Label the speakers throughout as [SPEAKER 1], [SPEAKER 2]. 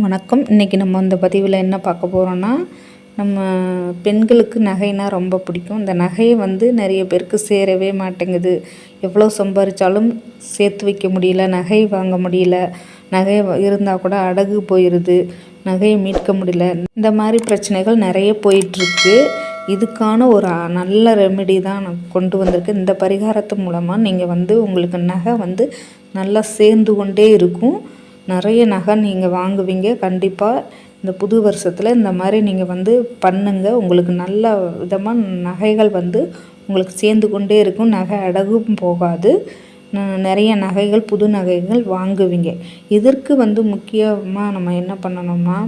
[SPEAKER 1] வணக்கம். இன்றைக்கி நம்ம இந்த பதிவில் என்ன பார்க்க போகிறோன்னா நம்ம பெண்களுக்கு நகைனா ரொம்ப பிடிக்கும். இந்த நகையை வந்து நிறைய பேருக்கு சேரவே மாட்டேங்குது. எவ்வளோ சம்பாரித்தாலும் சேர்த்து வைக்க முடியல நகை வாங்க முடியல நகை இருந்தால் கூட அடகு போயிடுது நகையை மீட்க முடியல. இந்த மாதிரி பிரச்சனைகள் நிறைய போயிட்டுருக்கு. இதுக்கான ஒரு நல்ல ரெமெடி தான் நான் கொண்டு வந்திருக்கேன். இந்த பரிகாரத்து மூலமாக நீங்கள் வந்து உங்களுக்கு நகை வந்து நல்லா சேர்ந்து கொண்டே இருக்கும். நிறைய நகை நீங்கள் வாங்குவீங்க. கண்டிப்பாக இந்த புது வருஷத்தில் இந்த மாதிரி நீங்கள் வந்து பண்ணுங்கள் உங்களுக்கு நல்ல விதமாக நகைகள் வந்து உங்களுக்கு சேர்ந்து கொண்டே இருக்கும். நகை அடகும் போகாது. நிறைய நகைகள் புது நகைகள் வாங்குவீங்க. இதற்கு வந்து முக்கியமாக நம்ம என்ன பண்ணணும்னா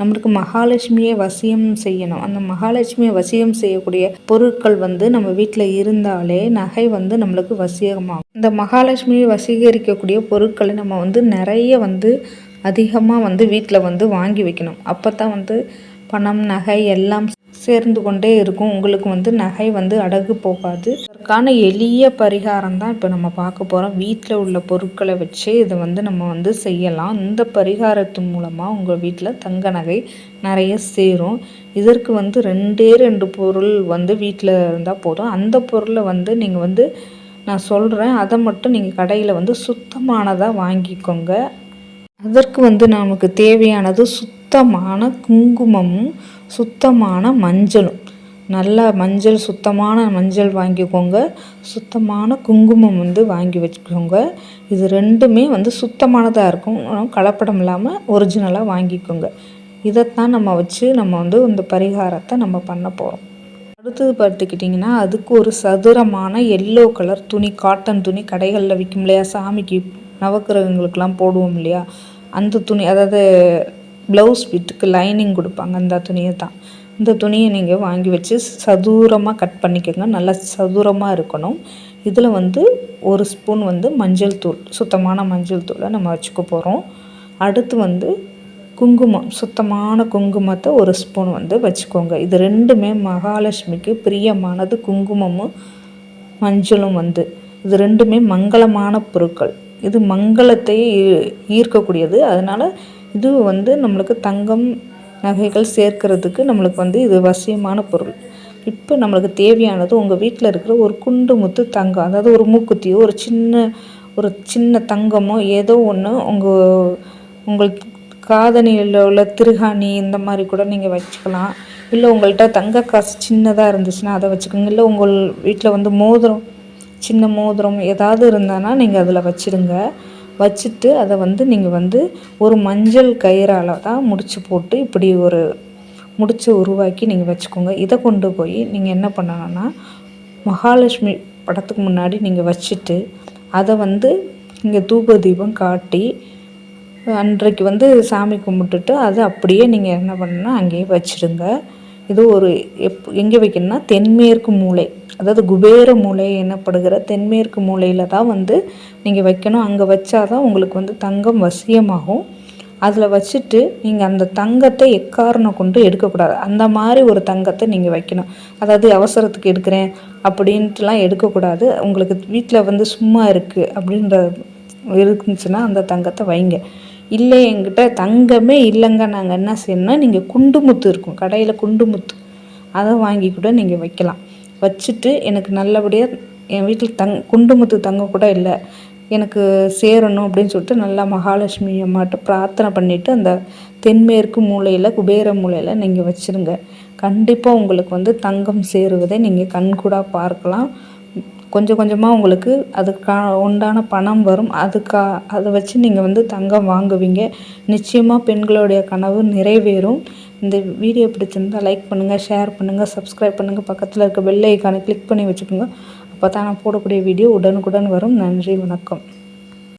[SPEAKER 1] நம்மளுக்கு மகாலட்சுமியை வசியம் செய்யணும். அந்த மகாலட்சுமியை வசியம் செய்யக்கூடிய பொருட்கள் வந்து நம்ம வீட்டில் இருந்தாலே நகை வந்து நம்மளுக்கு வசியமாகும். இந்த மகாலட்சுமியை வசீகரிக்கக்கூடிய பொருட்களை நம்ம வந்து நிறைய வந்து அதிகமாக வந்து வீட்டில் வந்து வாங்கி வைக்கணும். அப்போ தான் வந்து பணம் நகை எல்லாம் சேர்ந்து கொண்டே இருக்கும். உங்களுக்கு வந்து நகை வந்து அடகு போகாது. அதற்கான எளிய பரிகாரம் தான் இப்போ நம்ம பார்க்க போகிறோம் வீட்டில் உள்ள பொருட்களை வச்சு இதை வந்து நம்ம வந்து செய்யலாம். இந்த பரிகாரத்து மூலமாக உங்கள் வீட்டில் தங்க நகை நிறைய சேரும். இதற்கு வந்து ரெண்டே ரெண்டு பொருள் வந்து வீட்டில் இருந்தால் போதும். அந்த பொருளை வந்து நீங்கள் வந்து நான் சொல்கிறேன் அதை மட்டும் நீங்கள் கடையில் வந்து சுத்தமானதாக வாங்கிக்கோங்க. அதற்கு வந்து நமக்கு தேவையானது சுத்தமான குங்குமமும் சுத்தமான மஞ்சளும். நல்லா மஞ்சள் சுத்தமான மஞ்சள் வாங்கிக்கோங்க. சுத்தமான குங்குமம் வந்து வாங்கி வச்சுக்கோங்க. இது ரெண்டுமே வந்து சுத்தமானதாக இருக்கும். கலப்படம் இல்லாமல் ஒரிஜினலாக வாங்கிக்கோங்க. இதைத்தான் நம்ம வச்சு நம்ம வந்து இந்த பரிகாரத்தை நம்ம பண்ண போகிறோம் அடுத்தது பார்த்துக்கிட்டிங்கன்னா அதுக்கு ஒரு சதுரமான எல்லோ கலர் துணி காட்டன் துணி கடைகளில் விற்கும் இல்லையா? சாமிக்கு நவக்கிரகங்களுக்கெல்லாம் போடுவோம் இல்லையா? அந்த துணி அதாவது ப்ளவுஸ் பிட்டுக்கு லைனிங் கொடுப்பாங்க. அந்த துணியை தான். இந்த துணியை நீங்கள் வாங்கி வச்சு சதுரமாக கட் பண்ணிக்கோங்க. நல்லா சதுரமாக இருக்கணும். இதில் வந்து ஒரு ஸ்பூன் வந்து மஞ்சள் தூள் சுத்தமான மஞ்சள் தூளை நம்ம வச்சுக்க போகிறோம் அடுத்து வந்து குங்குமம் சுத்தமான குங்குமத்தை ஒரு ஸ்பூன் வந்து வச்சுக்கோங்க. இது ரெண்டுமே மகாலட்சுமிக்கு பிரியமானது. குங்குமமும் மஞ்சளும் வந்து. இது ரெண்டுமே மங்களமான பொருட்கள். இது மங்களத்தை ஈர்க்கக்கூடியது. அதனால் இது வந்து நம்மளுக்கு தங்கம் நகைகள் சேர்க்கிறதுக்கு நம்மளுக்கு வந்து இது வசியமான பொருள். இப்போ நம்மளுக்கு தேவையானது உங்கள் வீட்டில் இருக்கிற ஒரு குண்டு முத்து தங்கம் அதாவது ஒரு மூக்குத்தியோ ஒரு சின்ன ஒரு சின்ன தங்கமோ ஏதோ ஒன்று உங்கள் உங்களுக்கு காதணியில் உள்ள திருகாணி இந்த மாதிரி கூட நீங்கள் வச்சுக்கலாம். இல்லை உங்கள்கிட்ட தங்க காசு சின்னதாக இருந்துச்சுன்னா அதை வச்சுக்கோங்க. இல்லை உங்கள் வீட்டில் வந்து மோதிரம் சின்ன மோதிரம் ஏதாவது இருந்தானா நீங்கள் அதில் வச்சுடுங்க வச்சுட்டு அதை வந்து நீங்கள் வந்து ஒரு மஞ்சள் கயிறால் தான் முடிச்சு போட்டு இப்படி ஒரு முடிச்சு உருவாக்கி நீங்கள் வச்சுக்கோங்க. இதை கொண்டு போய் நீங்கள் என்ன பண்ணணும்னா மகாலட்சுமி படத்துக்கு முன்னாடி நீங்கள் வச்சுட்டு அதை வந்து இங்கே தூப தீபம் காட்டி அன்றைக்கு வந்து சாமி கும்பிட்டுட்டு அதை அப்படியே நீங்கள் என்ன பண்ணணும்னா அங்கேயே வச்சுடுங்க. இது ஒரு எப் எங்கே வைக்கணும்னா தென்மேற்கு மூலை. அதாவது குபேர மூலை எனப்படுகிற தென்மேற்கு மூலையில் தான் வந்து நீங்கள் வைக்கணும். அங்கே வச்சா தான் உங்களுக்கு வந்து தங்கம் வசியமாகும். அதில் வச்சுட்டு நீங்கள் அந்த தங்கத்தை எக்காரணம் கொண்டு எடுக்கக்கூடாது. அந்த மாதிரி ஒரு தங்கத்தை நீங்கள் வைக்கணும். அதாவது அவசரத்துக்கு எடுக்கிறேன் அப்படின்ட்டுலாம் எடுக்கக்கூடாது. உங்களுக்கு வீட்டில் வந்து சும்மா இருக்குது அப்படின்ற இருந்துச்சுன்னா அந்த தங்கத்தை வைங்க. இல்லை என்கிட்ட தங்கமே இல்லைங்க. நாங்கள் என்ன செய்யணும்னா நீங்கள் குண்டுமுத்து இருக்கும். கடையில் குண்டுமுத்து. அதை வாங்கி கூட நீங்கள் வைக்கலாம். வச்சுட்டு எனக்கு நல்லபடியாக என் வீட்டில் தங் குண்டுமுத்து தங்க கூட இல்லை. எனக்கு சேரணும் அப்படின்னு சொல்லிட்டு நல்லா மகாலட்சுமி அம்மாட்ட பிரார்த்தனை பண்ணிவிட்டு அந்த தென்மேற்கு மூலையில் குபேர மூலையில் நீங்கள் வச்சுருங்க. கண்டிப்பாக உங்களுக்கு வந்து தங்கம் சேருவதை நீங்கள் கண்கூடாக பார்க்கலாம். கொஞ்சம் கொஞ்சமாக உங்களுக்கு அதுக்கா உண்டான பணம் வரும். அதுக்கா அதை வச்சு நீங்கள் வந்து தங்கம் வாங்குவீங்க. நிச்சயமாக பெண்களுடைய கனவு நிறைவேறும். இந்த வீடியோ பிடிச்சிருந்தால் லைக் பண்ணுங்கள் ஷேர் பண்ணுங்கள் சப்ஸ்கிரைப் பண்ணுங்கள் பக்கத்தில் இருக்க பெல் ஐக்கானை கிளிக் பண்ணி வச்சுக்கோங்க. அப்போ தான் நான் போடக்கூடிய வீடியோ உடனுக்குடன் வரும். நன்றி வணக்கம்.